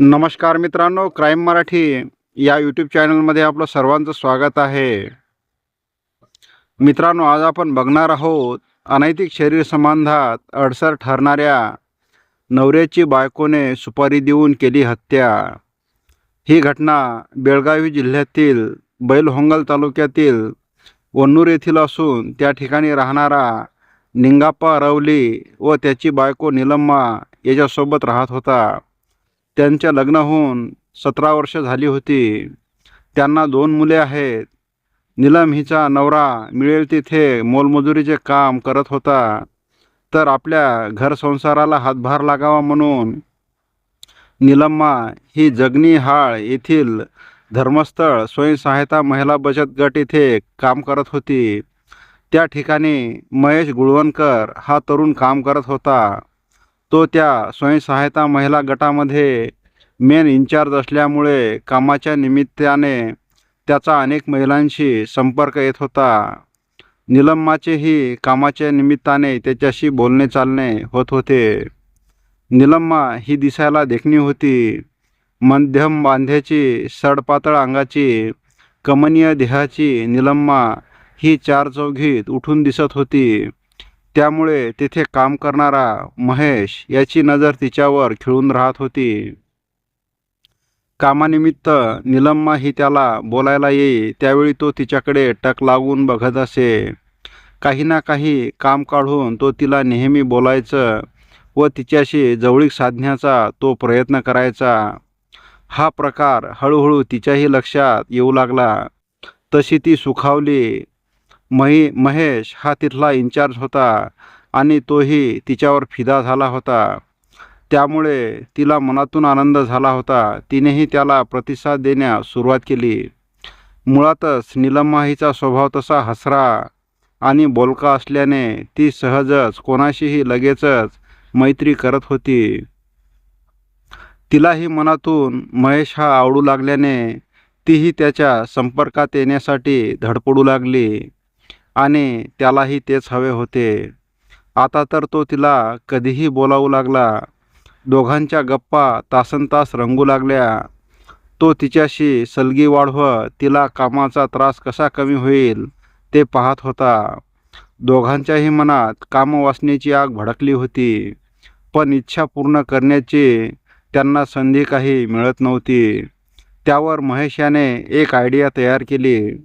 नमस्कार मित्रांनो क्राईम मराठी या यूट्यूब चॅनलमध्ये आपलं सर्वांचं स्वागत आहे. मित्रांनो आज आपण बघणार आहोत अनैतिक शरीर संबंधात अडसर ठरणाऱ्या नवऱ्याची बायकोने सुपारी देऊन केली हत्या. ही घटना बेळगावी जिल्ह्यातील बैलहोंगल तालुक्यातील वन्नूर येथील असून त्या ठिकाणी राहणारा निंगाप्पा रवली व त्याची बायको निलम्मा याच्यासोबत राहत होता. त्यांच्या लग्न होऊन सतरा वर्ष झाली होती. त्यांना दोन मुले आहेत. निलम हिचा नवरा मिळेल तिथे मोलमजुरीचे काम करत होता. तर आपल्या घर संसाराला हातभार लागावा म्हणून निलम्मा ही जगनी हाळ येथील धर्मस्थळ स्वयंसहायता महिला बचत गट येथे काम करत होती. त्या ठिकाणी महेश गुळवणकर हा तरुण काम करत होता. तो त्या स्वयंसहायता महिला गटामध्ये मेन इन्चार्ज असल्यामुळे कामाच्या निमित्ताने त्याचा अनेक महिलांशी संपर्क येत होता. निलम्माचेही कामाच्या निमित्ताने त्याच्याशी बोलणे चालणे होत होते. निलम्मा ही दिसायला देखणी होती. मध्यम बांध्याची सडपातळ अंगाची कमनीय देहाची निलम्मा ही चार चौघीत उठून दिसत होती. त्यामुळे तिथे काम करणारा महेश याची नजर तिच्यावर खिळून राहत होती. कामानिमित्त निलम्मा ही त्याला बोलायला येई त्यावेळी तो तिच्याकडे टक लागून बघत असे. काही ना काही काम काढून तो तिला नेहमी बोलायचं व तिच्याशी जवळीक साधण्याचा तो प्रयत्न करायचा. हा प्रकार हळूहळू तिच्याही लक्षात येऊ लागला. तशी ती सुखावली मही महेश हा तिथला इन्चार्ज होता आणि तोही तिच्यावर फिदा झाला होता. त्यामुळे तिला मनातून आनंद झाला होता. तिनेही त्याला प्रतिसाद देण्यास सुरुवात केली. मुळातच निलम्मा हिचा स्वभाव तसा हसरा आणि बोलका असल्याने ती सहजच कोणाशीही लगेचच मैत्री करत होती. तिलाही मनातून महेश हा आवडू लागल्याने तीही त्याच्या संपर्कात येण्यासाठी धडपडू लागली. आणि त्यालाही तेच हवे होते. आता तर तो तिला कधीही बोलावू लागला. दोघांच्या गप्पा तासनतास रंगू लागल्या. तो तिच्याशी सलगी वाढवत तिला कामाचा त्रास कसा कमी होईल ते पाहत होता. दोघांच्याही मनात कामवासनेची आग भडकली होती. पण इच्छा पूर्ण करण्याची त्यांना संधी काही मिळत नव्हती. त्यावर महेश याने एक आयडिया तयार केली.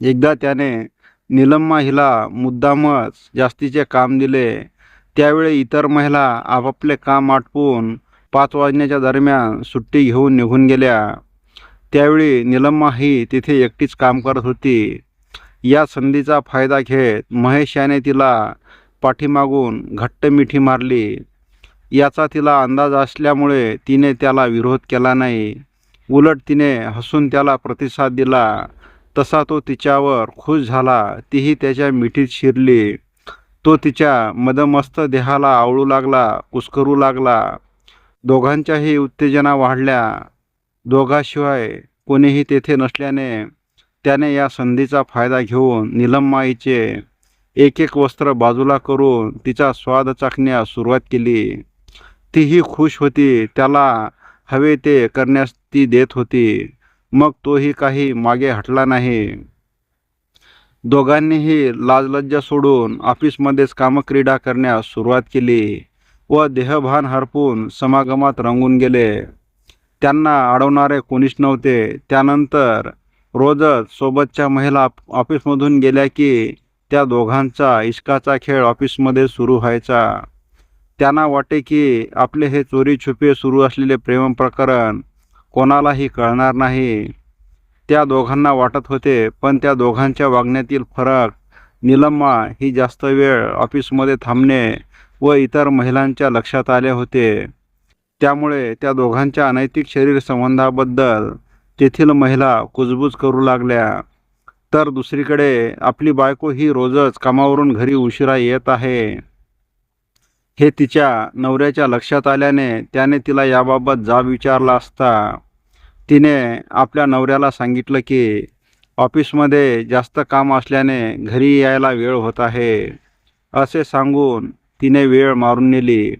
एकदा त्याने निलम्मा हिला मुद्दामच जास्तीचे काम दिले. त्यावेळी इतर महिला आपापले काम आटपून पाच वाजण्याच्या दरम्यान सुट्टी घेऊन निघून गेल्या. त्यावेळी निलम्मा ही तिथे एकटीच काम करत होती. या संधीचा फायदा घेत महेश याने तिला पाठीमागून घट्ट मिठी मारली. याचा तिला अंदाज असल्यामुळे तिने त्याला विरोध केला नाही. उलट तिने हसून त्याला प्रतिसाद दिला. तसा तो तिच्यावर खुश झाला. तीही त्याच्या मिठीत शिरली. तो तिच्या मदमस्त देहाला आवळू लागला कुस्करू लागला. दोघांच्याही उत्तेजना वाढल्या. दोघाशिवाय कोणीही तेथे नसल्याने त्याने या संधीचा फायदा घेऊन निलम्माईचे एक एक वस्त्र बाजूला करून तिचा स्वाद चाखण्यास सुरुवात केली. तीही खुश होती. त्याला हवे ते करण्यास ती देत होती. मग तोही काही मागे हटला नाही. दोघांनीही लाजलज्जा सोडून ऑफिसमध्येच कामक्रीडा करण्यास सुरुवात केली व देहभान हरपून समागमात रंगून गेले. त्यांना अडवणारे कोणीच नव्हते. त्यानंतर रोजच सोबतच्या महिला ऑफिसमधून गेल्या की त्या दोघांचा इश्काचा खेळ ऑफिसमध्ये सुरू व्हायचा. त्यांना वाटे की आपले हे चोरी छुपे सुरू असलेले प्रेम प्रकरण कोणालाही कळणार नाही. त्या दोघांना वाटत होते पण त्या दोघांच्या वागण्यातील फरक निलम्मा ही जास्त वेळ ऑफिसमध्ये थांबणे व इतर महिलांच्या लक्षात आले होते. त्यामुळे त्या दोघांच्या अनैतिक शरीर संबंधाबद्दल तेथील महिला कुजबूज करू लागल्या. तर दुसरीकडे आपली बायको ही रोजच कामावरून घरी उशिरा येत आहे. हे तिच्या नवऱ्याच्या लक्षात आल्याने त्याने तिला याबाबत जाब विचारला असता. तिने आपल्या नवऱ्याला सांगितलं की ऑफिसमध्ये जास्त काम असल्याने घरी यायला वेळ होत आहे. असे सांगून तिने वेळ मारून नेली.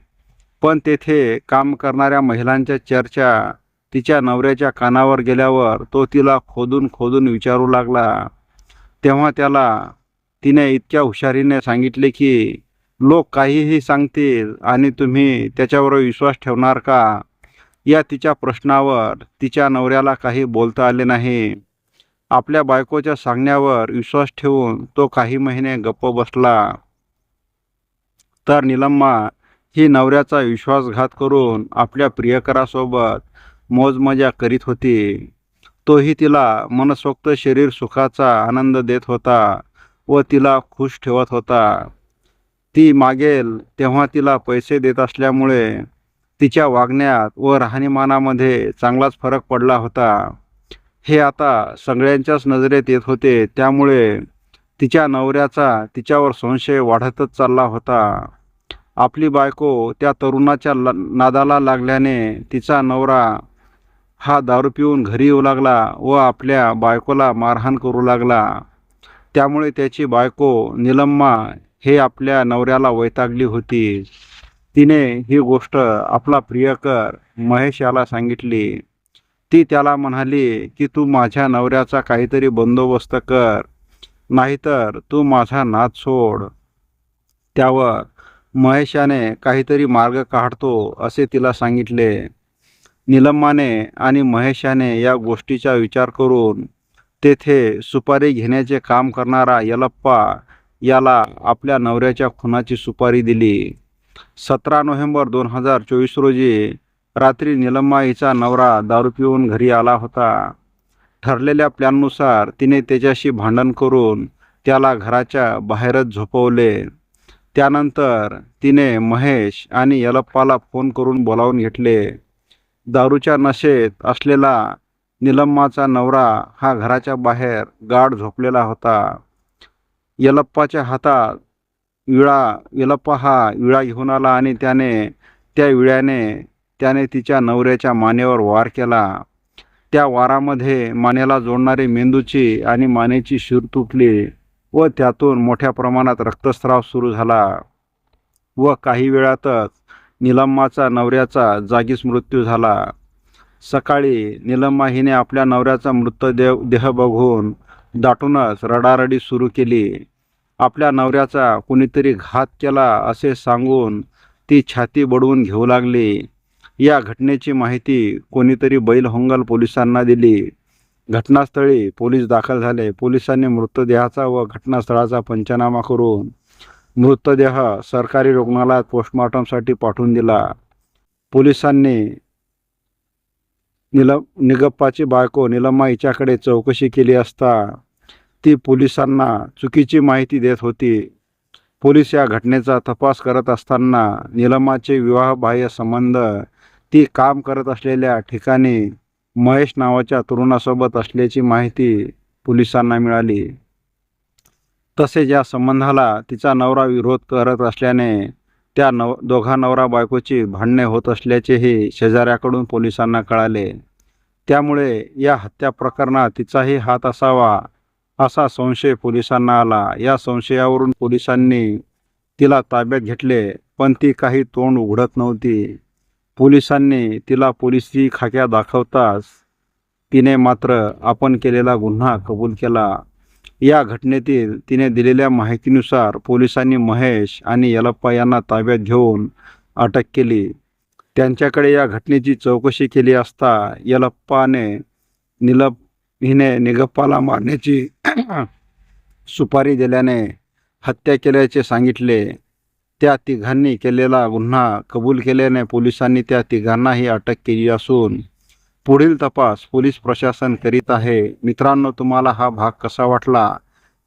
पण तेथे काम करणाऱ्या महिलांच्या चर्चा तिच्या नवऱ्याच्या कानावर गेल्यावर तो तिला खोदून खोदून विचारू लागला. तेव्हा त्याला तिने इतक्या हुशारीने सांगितले की लोक काहीही सांगतील आणि तुम्ही त्याच्यावर विश्वास ठेवणार का? या तिच्या प्रश्नावर तिच्या नवऱ्याला काही बोलता आले नाही. आपल्या बायकोच्या सांगण्यावर विश्वास ठेवून तो काही महिने गप्प बसला. तर निलम्मा ही नवऱ्याचा विश्वासघात करून आपल्या प्रियकरासोबत मोजमजा करीत होती. तोही तिला मनसोक्त शरीर सुखाचा आनंद देत होता व तिला खुश ठेवत होता. ती मागेल तेव्हा तिला पैसे देत असल्यामुळे तिच्या वागण्यात व राहणीमानामध्ये चांगलाच फरक पडला होता. हे आता सगळ्यांच्याच नजरेत येत होते. त्यामुळे तिच्या नवऱ्याचा तिच्यावर संशय वाढतच चालला होता. आपली बायको त्या तरुणाच्या नादाला लागल्याने तिचा नवरा हा दारू पिऊन घरी येऊ लागला व आपल्या बायकोला मारहाण करू लागला. त्यामुळे त्याची बायको निलम्मा हे आपल्या नवऱ्याला वैतागली होती. तिने ही गोष्ट आपला प्रियकर महेश याला सांगितली. ती त्याला म्हणाली की तू माझ्या नवऱ्याचा काहीतरी बंदोबस्त कर नाहीतर तू माझा नाद सोड. त्यावर महेशाने काहीतरी मार्ग काढतो असे तिला सांगितले. निलम्माने आणि महेशाने या गोष्टीचा विचार करून तेथे सुपारी घेण्याचे काम करणारा यलप्पा याला आपल्या नवऱ्याच्या खुनाची सुपारी दिली. सतरा नोव्हेंबर दोन हजार चोवीस रोजी रात्री निलम्मा हिचा नवरा दारू पिऊन घरी आला होता. ठरलेल्या प्लॅननुसार तिने त्याच्याशी भांडण करून त्याला घराच्या बाहेरच झोपवले. त्यानंतर तिने महेश आणि यलप्पाला फोन करून बोलावून घेतले. दारूच्या नशेत असलेला निलम्माचा नवरा हा घराच्या बाहेर गाढ झोपलेला होता. यलप्पाच्या हातात विळा यलप्पा हा विळा घेऊन आला आणि त्याने त्या विळ्याने त्याने तिच्या नवऱ्याच्या मानेवर वार केला. त्या वारामध्ये मानेला जोडणारी मेंदूची आणि मानेची शिर तुटली व त्यातून मोठ्या प्रमाणात रक्तस्राव सुरू झाला. व काही वेळातच निलम्माचा नवऱ्याचा जागीच मृत्यू झाला. सकाळी निलम्मा हिने आपल्या नवऱ्याचा मृतदेह देह बघून दाटूनच रडारडी सुरू केली. आपल्या नवऱ्याचा कुणीतरी घात केला असे सांगून ती छाती बडवून घेऊ लागली. या घटनेची माहिती कोणीतरी बैलहोंगल पोलिसांना दिली. घटनास्थळी पोलीस दाखल झाले. पोलिसांनी मृतदेहाचा व घटनास्थळाचा पंचनामा करून मृतदेह सरकारी रुग्णालयात पोस्टमॉर्टमसाठी पाठवून दिला. पोलिसांनी निल निगप्पाची बायको निलम्मा हिच्याकडे चौकशी केली असता ती पोलिसांना चुकीची माहिती देत होती. पोलीस या घटनेचा तपास करत असताना निलमाचे विवाहबाह्य संबंध ती काम करत असलेल्या ठिकाणी महेश नावाच्या तरुणासोबत असल्याची माहिती पोलिसांना मिळाली. तसेच या संबंधाला तिचा नवरा विरोध करत असल्याने त्या नव दोघा नवरा बायकोची भांडणे होत असल्याचेही शेजाऱ्याकडून पोलिसांना कळाले. त्यामुळे या हत्या प्रकरणात तिचाही हात असावा असा संशय पोलिसांना आला. या संशयावरून पोलिसांनी तिला ताब्यात घेतले पण ती काही तोंड उघडत नव्हती. पोलिसांनी तिला पोलिसी खाक्या दाखवताच तिने मात्र आपण केलेला गुन्हा कबूल केला. या घटनेतील तिने दिलेल्या माहितीनुसार पोलिसांनी महेश आणि यलप्पा यांना ताब्यात घेऊन अटक केली. त्यांच्याकडे या घटनेची चौकशी केली असता यलप्पाने निलप हिने निगप्पाला मारण्याची सुपारी दिल्याने हत्या केल्याचे सांगितले. त्या तिघांनी केलेला गुन्हा कबूल केल्याने पोलिसांनी त्या तिघांनाही अटक केली असून पुढील तपास पोलीस प्रशासन करीत आहे. मित्रांनो तुम्हाला हा भाग कसा वाटला?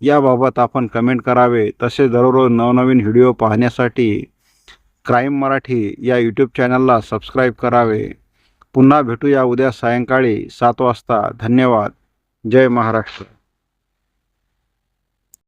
याबाबत आपण कमेंट करावे. तसे दररोज नवनवीन व्हिडिओ पाहण्यासाठी क्राईम मराठी या यूट्यूब चॅनलला सबस्क्राईब करावे. पुन्हा भेटूया उद्या सायंकाळी सात वाजता. धन्यवाद. जय महाराष्ट्र.